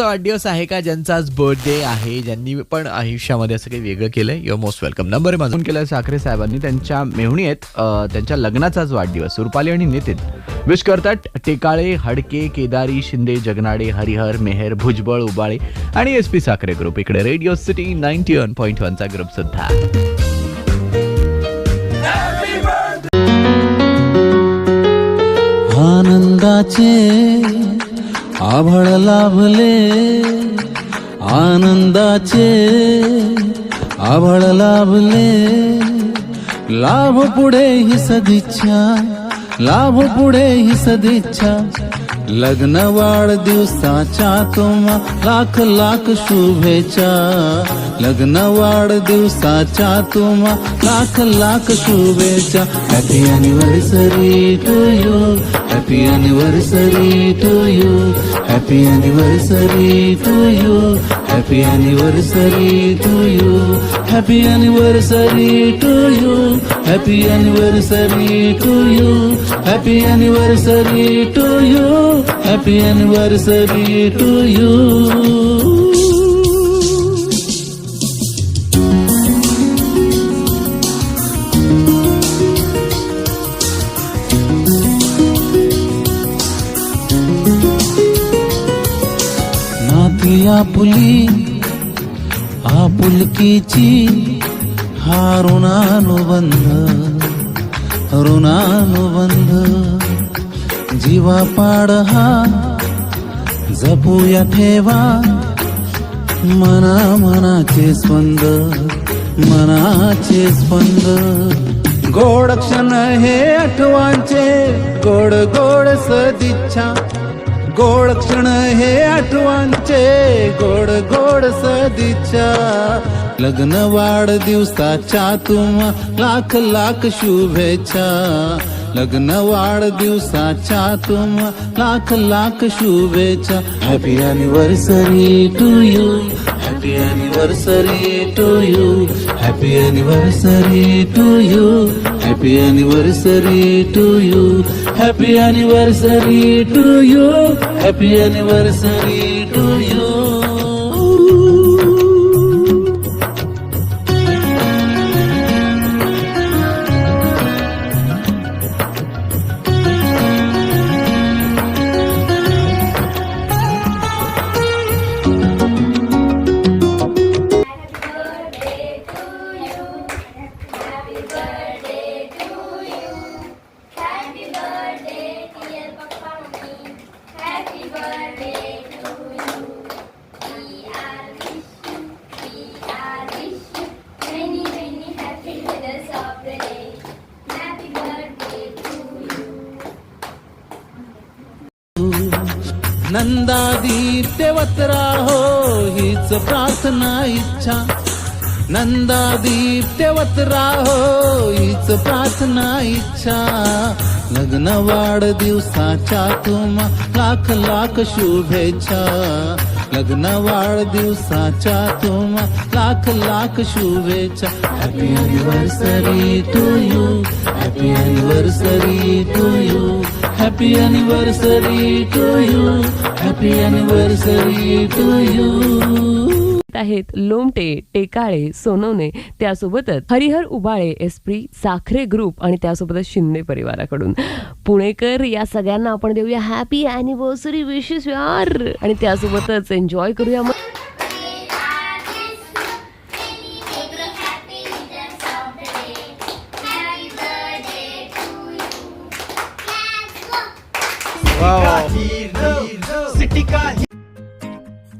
कोणाचा वाढदिवस आहे का? ज्यांचा आज बर्थडे आहे ज्यांनी पण आयुष्यामध्ये असं काही वेगळं केलंय युअर मोस्ट वेलकम नंबर आहे माझा फोन केला साखरे साहेबांनी. त्यांच्या मेहुणी आहेत. त्यांच्या लग्नाचाच वाढदिवस. रुपाली आणि नितीन. विश करतात टेकाळे हडके केदारी शिंदे जगनाडे हरिहर मेहर भुजबळ उबाळे आणि एस पी साखरे ग्रुप इकडे radio city ninety one point वनचा group सुद्धा. आनंदाचे आभळ लाभले आनंदाचे आभळ लाभले. लाभ पुढे ही सदिच्छा लाभ पुढे ही सदिच्छा. लग्न वाढदिवसाच्या तुम्हा लाख लाख शुभेच्छा. लग्न वाढदिवसाच्या तुम्हा लाख लाख शुभेच्छा. Happy anniversary to you happy anniversary to you happy anniversary to you happy anniversary to you happy anniversary to you happy anniversary to you happy anniversary to you happy anniversary to you दिया पुली आपुल की ची हा ऋणानुबंध ऋणानुबंध जीवा पाड हा जपूया ठेवा. मना मनाचे स्पंद मनाचे स्पंद. गोड क्षण हे आठवांचे गोड गोड सदिच्छा. गोड क्षण हे आठवांचे गोड गोड सदिच्छा. लग्न वाढदिवसाच्या तुम्हा लाख लाख शुभेच्छा. लग्न वाढदिवसाच्या तुम्हा लाख लाख शुभेच्छा. Happy anniversary to you happy anniversary to you happy anniversary to you happy anniversary to you happy anniversary to you happy anniversary नंदादीप्यवत राहो हीच प्रार्थना इच्छा. नंदादीप्यवत हो हीच प्रार्थना इच्छा. लग्न वाढदिवसाच्या तुम्हा लाख लाख शुभेच्छा. लग्न वाढदिवसाच्या तुम्हा लाख लाख शुभेच्छा. Happy anniversary to you happy anniversary to you Happy anniversary to you. Happy anniversary to you. आहेत लोमटे टेकाळे सोनवणे त्यासोबतच Harihar Ubale S P Sakhare group आणि त्यासोबतच शिंदे परिवाराकडून पुणेकर या सगळ्यांना आपण देऊया हॅपी अॅनिव्हर्सरी विशेष यार आणि त्यासोबतच एन्जॉय करूया मग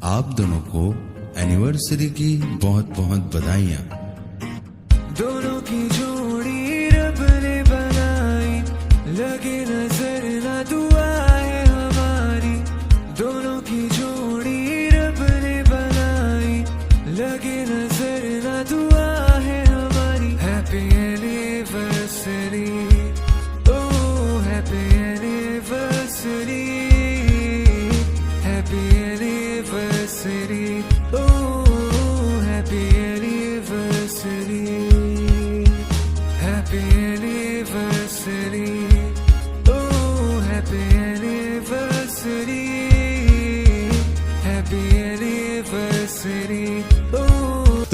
आप दोनों को एनिवर्सरी की बहुत बहुत बधाइया। दोनों की जोड़ी रब ने बनाई, लगे university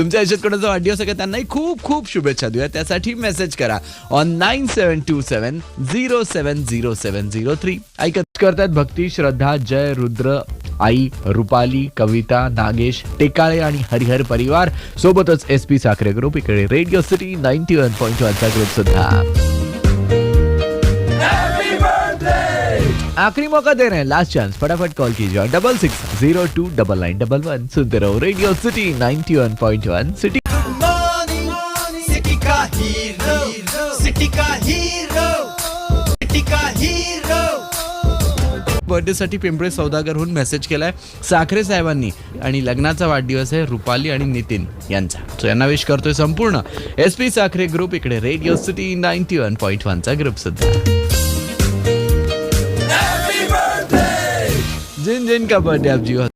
तुमच्या आयुष्यात कोणाचा वाढदिवस आहे त्यांनाही खूप खूप शुभेच्छा देऊया. त्यासाठी मेसेज करा. On nine seven two seven zero seven zero seven zero three ऐकत करतात भक्ती श्रद्धा जय रुद्र आई रुपाली कविता नागेश टेकाळे आणि हरिहर परिवार. सोबतच एस पी साखरे ग्रुप इकडे radio city ninety one point वनचा group सुद्धा. आखिरी मौका दे रहे हैं लास्ट चांस फटाफट कॉल कीजिए double six zero two double nine double one सुनते रहो radio city ninety one point one city birthday साठी पिंपळे सौदागरहून मेसेज केलाय साखरे साहेबांनी आणि लग्नाचा वाढदिवस आहे रुपाली आणि नितीन यांचा. सो यांना विश करतोय संपूर्ण. एस पी साखरे ग्रुप इकडे radio city ninety one point वनचा group सुद्धा जिन जिन का बर्थडे आप जियो